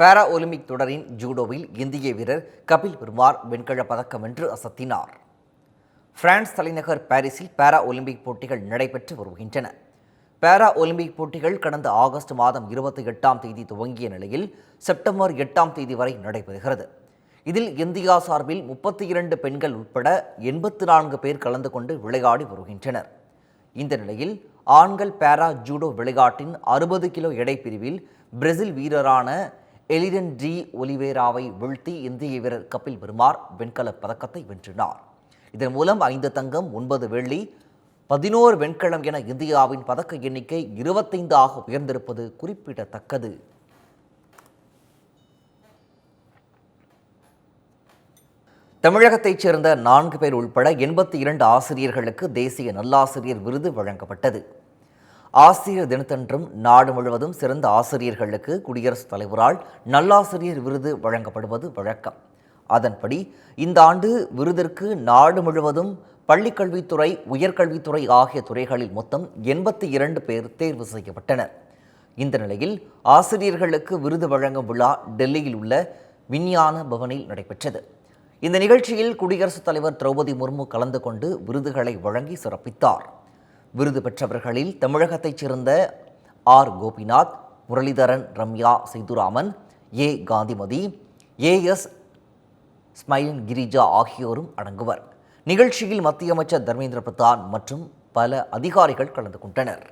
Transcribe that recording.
Para Olympic தொடரின் ஜூடோவில் இந்திய வீரர் கபில் பெருமார் வெண்கலப் பதக்கம் வென்று அசத்தினார். பிரான்ஸ் தலைநகர் பாரிஸில் பாரா ஒலிம்பிக் போட்டிகள் நடைபெற்று வருகின்றன. பாரா ஒலிம்பிக் போட்டிகள் கடந்த ஆகஸ்ட் மாதம் இருபத்தி எட்டாம் தேதி துவங்கிய நிலையில் செப்டம்பர் எட்டாம் தேதி வரை நடைபெறுகிறது. இதில் இந்தியா சார்பில் முப்பத்தி இரண்டு பெண்கள் உட்பட எண்பத்து நான்கு பேர் கலந்து கொண்டு விளையாடி வருகின்றனர். இந்த நிலையில் ஆண்கள் பாரா ஜூடோ விளையாட்டின் அறுபது கிலோ எடை பிரிவில் பிரேசில் வீரரான எலிடன் டி ஒலிவேராவை வீழ்த்தி இந்திய வீரர் கபில் பெருமார் வெண்கலப் பதக்கத்தை வென்றினார் இதன் மூலம் ஐந்து தங்கம் ஒன்பது வெள்ளி பதினோரு வெண்கலம் என இந்தியாவின் பதக்க எண்ணிக்கை இருபத்தைந்து ஆக உயர்ந்திருப்பது குறிப்பிடத்தக்கது. தமிழகத்தைச் சேர்ந்த நான்கு பேர் உள்பட எண்பத்தி இரண்டு ஆசிரியர்களுக்கு தேசிய நல்லாசிரியர் விருது வழங்கப்பட்டது. ஆசிரியர் தினத்தன்றும் நாடு முழுவதும் சிறந்த ஆசிரியர்களுக்கு குடியரசுத் தலைவரால் நல்லாசிரியர் விருது வழங்கப்படுவது வழக்கம். அதன்படி இந்த ஆண்டு விருதிற்கு நாடு முழுவதும் பள்ளிக்கல்வித்துறை உயர்கல்வித்துறை ஆகிய துறைகளில் மொத்தம் எண்பத்தி இரண்டு பேர் தேர்வு செய்யப்பட்டனர். இந்த நிலையில் ஆசிரியர்களுக்கு விருது வழங்கும் விழா டெல்லியில் உள்ள விஞ்ஞான பவனில் நடைபெற்றது. இந்த நிகழ்ச்சியில் குடியரசுத் தலைவர் திரௌபதி முர்மு கலந்து கொண்டு விருதுகளை வழங்கி சிறப்பித்தார். விருது பெற்றவர்களில் தமிழகத்தைச் சேர்ந்த R. Gopinath Muralidharan Ramya Saithuraman A. Kanthimathi A. S. Smilan Girija ஆகியோரும் அடங்குவர். நிகழ்ச்சியில் மத்திய அமைச்சர் தர்மேந்திர பிரதான் மற்றும் பல அதிகாரிகள் கலந்து கொண்டனர்.